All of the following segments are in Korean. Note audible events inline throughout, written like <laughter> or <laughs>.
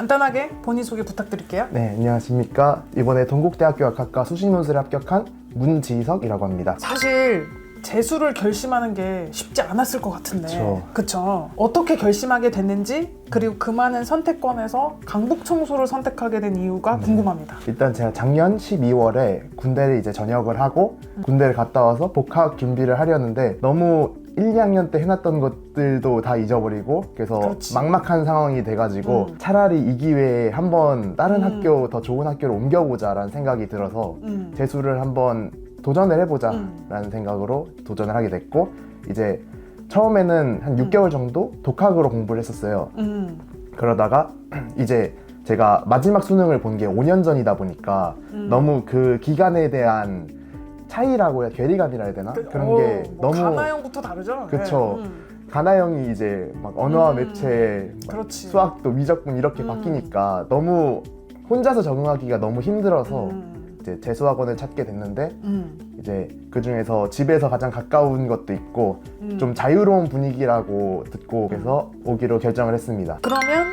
간단하게 본인 소개 부탁드릴게요. 네, 안녕하십니까. 이번에 동국대학교 약학과 수식논술에 합격한 문지석이라고 합니다. 사실 재수를 결심하는 게 쉽지 않았을 것 같은데 그쵸. 그쵸 어떻게 결심하게 됐는지 그리고 그 많은 선택권에서 강북 청소를 선택하게 된 이유가 음. 궁금합니다 일단 제가 작년 12월에 군대를 이제 전역을 하고 군대를 갔다 와서 복학 준비를 하려는데 너무 1, 2학년 때 해놨던 것들도 다 잊어버리고 그래서 그렇지. 막막한 상황이 돼가지고 음. 차라리 이 기회에 한번 다른 음. 학교 더 좋은 학교로 옮겨보자라는 생각이 들어서 음. 재수를 한번 도전을 해보자라는 음. 생각으로 도전을 하게 됐고 이제 처음에는 한 6개월 정도 독학으로 공부를 했었어요. 음. 그러다가 <clears throat> 이제 제가 마지막 수능을 본 게 5년 전이다 보니까 음. 너무 그 기간에 대한 차이라고 해야 괴리감이라 해야 되나? 그- 그런 어, 게 뭐 너무 가나형부터 다르죠 그쵸. 네. 음. 가나형이 이제 막 언어와 음. 매체 막 그렇지 수학도 미적분 이렇게 음. 바뀌니까 너무 혼자서 적응하기가 너무 힘들어서 음. 이제 재수학원을 찾게 됐는데 음. 이제 그 중에서 집에서 가장 가까운 것도 있고 음. 좀 자유로운 분위기라고 듣고 그래서 오기로 결정을 했습니다. 그러면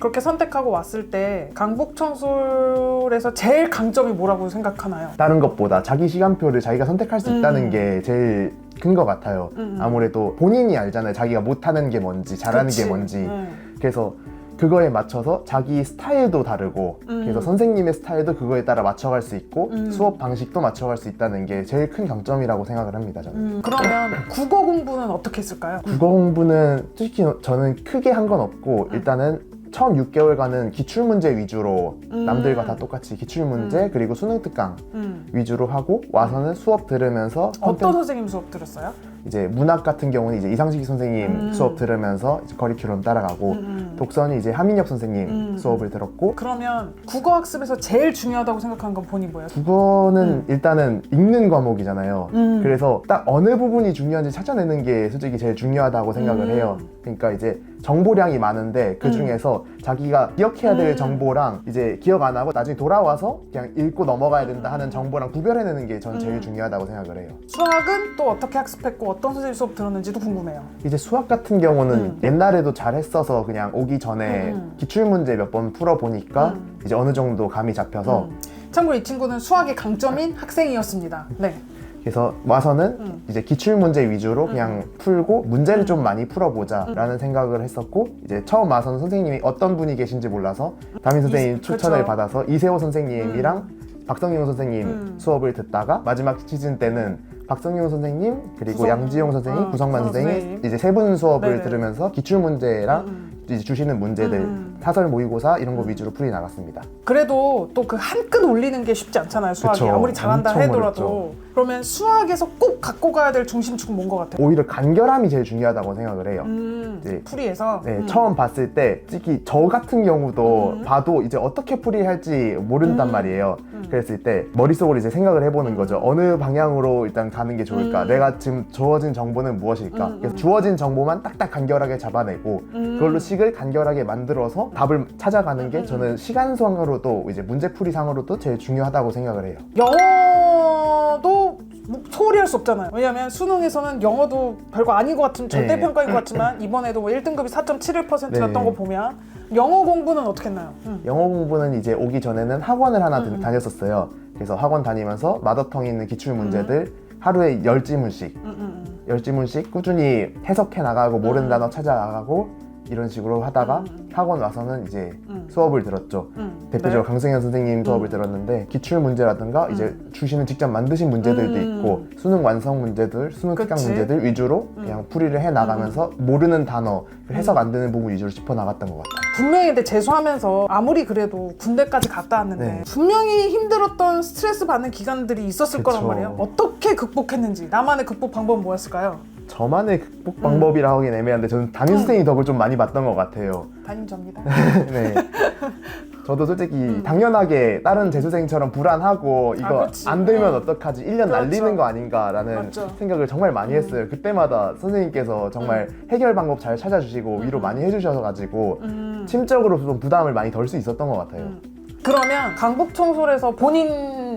그렇게 선택하고 왔을 때 강북 청솔에서 제일 강점이 뭐라고 생각하나요? 다른 것보다 자기 시간표를 자기가 선택할 수 있다는 음. 게 제일 큰 것 같아요. 음. 아무래도 본인이 알잖아요. 자기가 못하는 게 뭔지, 잘하는 그치. 게 뭔지. 음. 그래서 그거에 맞춰서 자기 스타일도 다르고, 음. 그래서 선생님의 스타일도 그거에 따라 맞춰갈 수 있고, 음. 수업 방식도 맞춰갈 수 있다는 게 제일 큰 강점이라고 생각을 합니다. 저는. 음, 그러면 국어 공부는 어떻게 했을까요? 국어 공부는 솔직히 저는 크게 한 건 없고, 음. 일단은 처음 6개월간은 기출문제 위주로 음. 남들과 다 똑같이 기출문제 음. 그리고 수능 특강 음. 위주로 하고 와서는 수업 들으면서 어떤 선생님 수업 들었어요? 이제 문학 같은 경우는 이제 이상식 선생님 음. 수업 들으면서 이제 커리큘럼 따라가고 음, 음. 독서는 이제 하민엽 선생님 음. 수업을 들었고 그러면 국어 학습에서 제일 중요하다고 생각하는 건 본인 뭐예요? 국어는 음. 일단은 읽는 과목이잖아요. 음. 그래서 딱 어느 부분이 중요한지 찾아내는 게 솔직히 제일 중요하다고 생각을 음. 해요. 그러니까 이제 정보량이 많은데 그 음. 중에서 자기가 기억해야 될 음. 정보랑 이제 기억 안 하고 나중에 돌아와서 그냥 읽고 넘어가야 된다 하는 정보랑 구별해내는 게 전 제일 음. 중요하다고 생각을 해요. 수학은 또 어떻게 학습했고 어떤 선생님 수업 들었는지도 궁금해요. 이제 수학 같은 경우는 음. 옛날에도 잘 했어서 그냥 오기 전에 음. 기출 문제 몇 번 풀어 보니까 음. 이제 어느 정도 감이 잡혀서 음. 참고로 이 친구는 수학의 강점인 학생이었습니다. 네. 그래서 와서는 음. 이제 기출 문제 위주로 그냥 풀고 문제를 좀 많이 음. 풀어보자라는 생각을 했었고 이제 처음 와서는 선생님이 어떤 분이 계신지 몰라서 담임 선생님 이- 추천을 그렇죠. 받아서 이세호 선생님이랑 박성용 선생님 음. 수업을 듣다가 마지막 시즌 때는 박성용 선생님 그리고 구성- 양지용 선생님, 어, 구성만 구성 선생님 선생님. 이제 세 분 수업을 네네. 들으면서 기출 문제랑 음. 이제 주시는 문제들 음. 사설 모의고사 이런 거 위주로 풀이 나갔습니다. 그래도 또 그 한 끈 올리는 게 쉽지 않잖아요. 수학이 그쵸. 아무리 잘한다 엄청 하더라도 그러면 수학에서 꼭 갖고 가야 될 중심축은 뭔것 같아요? 오히려 간결함이 제일 중요하다고 생각을 해요. 음, 네. 풀이에서 네, 음. 처음 봤을 때 특히 저 같은 경우도 음. 봐도 이제 어떻게 풀이할지 모른단 음. 말이에요. 음. 그랬을 때 머릿속으로 이제 생각을 해보는 거죠. 어느 방향으로 일단 가는 게 좋을까? 음. 내가 지금 주어진 정보는 무엇일까? 음, 그래서 음. 주어진 정보만 딱딱 간결하게 잡아내고 음. 그걸로 식을 간결하게 만들어서 답을 찾아가는 게 음, 음. 저는 시간상으로도 이제 문제풀이상으로도 제일 중요하다고 생각을 해요. 영어도 뭐 소홀히 할 수 없잖아요. 왜냐하면 수능에서는 영어도 별거 아닌 것 같은 절대평가인 것 같지만 <laughs> 이번에도 뭐 1등급이 4.71%였던 네. 거 보면 영어 공부는 어떻게 했나요? 음. 영어 공부는 이제 오기 전에는 학원을 하나 드- 음. 다녔었어요. 그래서 학원 다니면서 마더텅 있는 기출 문제들 하루에 열 지문씩 음, 음, 음. 열 지문씩 꾸준히 해석해 나가고 모르는 음. 단어 찾아 나가고 이런 식으로 하다가 음, 음. 학원 와서는 이제 음. 수업을 들었죠. 음. 대표적으로 네. 강승현 선생님 수업을 음. 들었는데 기출 문제라든가 이제 음. 주시는 직접 만드신 문제들도 음. 있고 수능 완성 문제들, 수능 특강 그치. 문제들 위주로 음. 그냥 풀이를 해 나가면서 모르는 단어 해석 안 되는 부분 위주로 짚어 나갔던 것 같아요. 분명히 근데 재수하면서 아무리 그래도 군대까지 갔다 왔는데 네. 분명히 힘들었던 스트레스 받는 기간들이 있었을 그쵸. 거란 말이에요. 어떻게 극복했는지 나만의 극복 방법은 뭐였을까요? 저만의 극복 방법이라 하긴 애매한데 저는 담임 음. 선생님 덕을 좀 많이 봤던 것 같아요. 담임자입니다. <laughs> 네. 저도 솔직히 음. 당연하게 다른 재수생처럼 불안하고 이거 그렇지. 안 되면 음. 어떡하지 1년 그렇죠. 날리는 거 아닌가라는 맞죠. 생각을 정말 많이 했어요. 그때마다 선생님께서 정말 해결 방법 잘 찾아주시고 위로 음. 많이 해주셔서 가지고 음. 심적으로 좀 부담을 많이 덜 수 있었던 것 같아요. 음. 그러면 강북 청솔에서 본인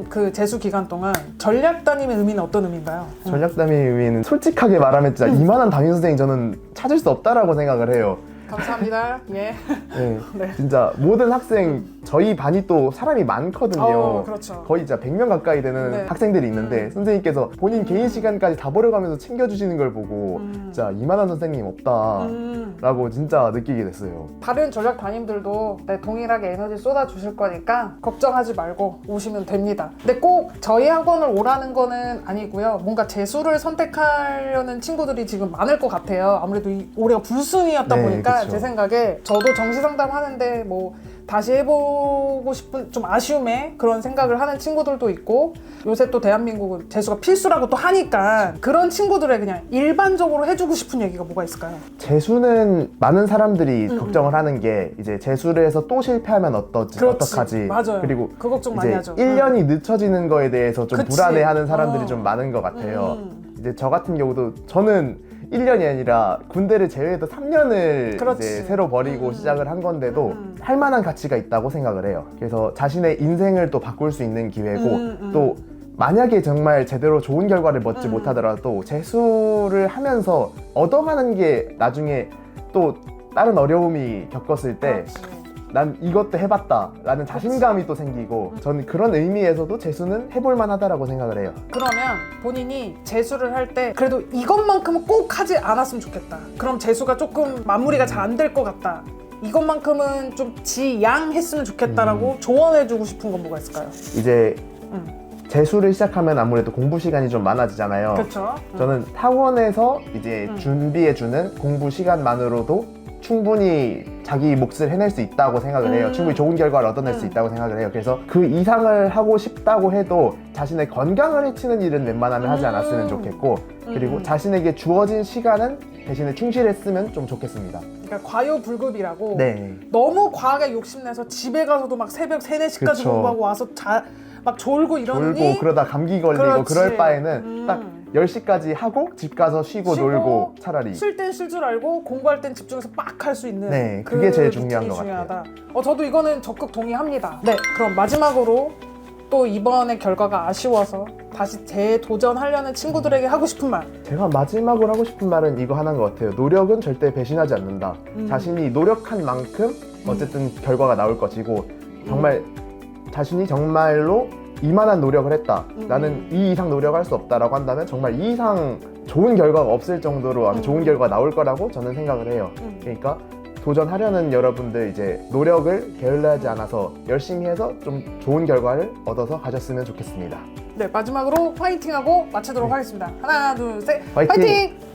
그 재수 기간 동안 전략 담임의 의미는 어떤 의미인가요? 전략담의 의미는 솔직하게 말하면 진짜 음. 이만한 담임 선생님 저는 찾을 수 없다라고 생각을 해요. 감사합니다. 예. 네. <laughs> 네. 진짜 모든 학생 저희 반이 또 사람이 많거든요. 어, 그렇죠. 거의 진짜 100명 가까이 되는 네. 학생들이 있는데 음. 선생님께서 본인 개인 시간까지 다 버려가면서 챙겨주시는 걸 보고 음. 진짜 이만한 선생님 없다 음. 라고 진짜 느끼게 됐어요 다른 전략 담임들도 네, 동일하게 에너지 쏟아 주실 거니까 걱정하지 말고 오시면 됩니다. 근데 꼭 저희 학원을 오라는 거는 아니고요. 뭔가 재수를 선택하려는 친구들이 지금 많을 것 같아요. 아무래도 이 올해가 불순이었다 네, 보니까 그쵸. 제 생각에 저도 정시 상담 하는데 뭐 다시 해보고 싶은 좀 아쉬움에 그런 생각을 하는 친구들도 있고 요새 또 대한민국은 재수가 필수라고 또 하니까 그런 친구들의 그냥 일반적으로 해주고 싶은 얘기가 뭐가 있을까요? 재수는 많은 사람들이 음, 걱정을 하는 게 이제 재수를 해서 또 실패하면 어떠지 그렇지. 어떡하지 맞아요. 그리고 그 걱정 많이 하죠. 1년이 늦춰지는 거에 대해서 좀 그치. 불안해하는 사람들이 어. 좀 많은 것 같아요 음. 이제 저 같은 경우도 저는 1년이 아니라 군대를 제외해서 3년을 그렇지. 이제 새로 버리고 음. 시작을 한 건데도 음. 할 만한 가치가 있다고 생각을 해요. 그래서 자신의 인생을 또 바꿀 수 있는 기회고 음, 음. 또 만약에 정말 제대로 좋은 결과를 얻지 음. 못하더라도 재수를 하면서 얻어가는 게 나중에 또 다른 어려움이 겪었을 때 그렇지. 난 이것도 해봤다라는 자신감이 또 생기고 저는 그런 의미에서도 재수는 해볼 만 하다라고 생각을 해요. 그러면 본인이 재수를 할 때 그래도 이것만큼은 꼭 하지 않았으면 좋겠다. 그럼 재수가 조금 마무리가 잘 안 될 것 같다. 이것만큼은 좀 지양했으면 좋겠다라고 조언해주고 싶은 건 뭐가 있을까요? 이제 음. 재수를 시작하면 아무래도 공부 시간이 좀 많아지잖아요. 그렇죠. 저는 타원에서 이제 음. 준비해주는 공부 시간만으로도 충분히 자기 몫을 해낼 수 있다고 생각을 해요. 음. 충분히 좋은 결과를 얻어낼 수 음. 있다고 생각을 해요. 그래서 그 이상을 하고 싶다고 해도 자신의 건강을 해치는 일은 웬만하면 하지 음. 않았으면 좋겠고 그리고 음. 자신에게 주어진 시간은 대신에 충실했으면 좀 좋겠습니다. 그러니까 과요불급이라고 네. 너무 과하게 욕심내서 집에 가서도 막 새벽 3, 4시까지 그쵸. 공부하고 와서 자, 막 졸고 이러니 졸고 그러다 감기 걸리고 그렇지. 그럴 바에는 음. 딱 10시까지 하고 집 가서 쉬고, 쉬고 놀고 차라리 쉴 땐 쉴 줄 알고 공부할 땐 집중해서 빡 할 수 있는 네, 그게 제일 루틴이 중요한 것 중요하다. 어 저도 이거는 적극 동의합니다. 네, 그럼 마지막으로 또 이번의 결과가 아쉬워서 다시 재도전하려는 친구들에게 하고 싶은 말. 제가 마지막으로 하고 싶은 말은 이거 하나인 것 같아요. 노력은 절대 배신하지 않는다. 음. 자신이 노력한 만큼 어쨌든 결과가 나올 것이고 정말 자신이 정말로 이만한 노력을 했다. 음. 나는 이 이상 노력할 수 없다라고 한다면 정말 이 이상 좋은 결과가 없을 정도로 아마 음. 좋은 결과가 나올 거라고 저는 생각을 해요. 음. 그러니까 도전하려는 여러분들 이제 노력을 게을리하지 않아서 열심히 해서 좀 좋은 결과를 얻어서 가셨으면 좋겠습니다. 네, 마지막으로 화이팅하고 마치도록 하겠습니다. 하나, 둘, 셋, 화이팅! 화이팅!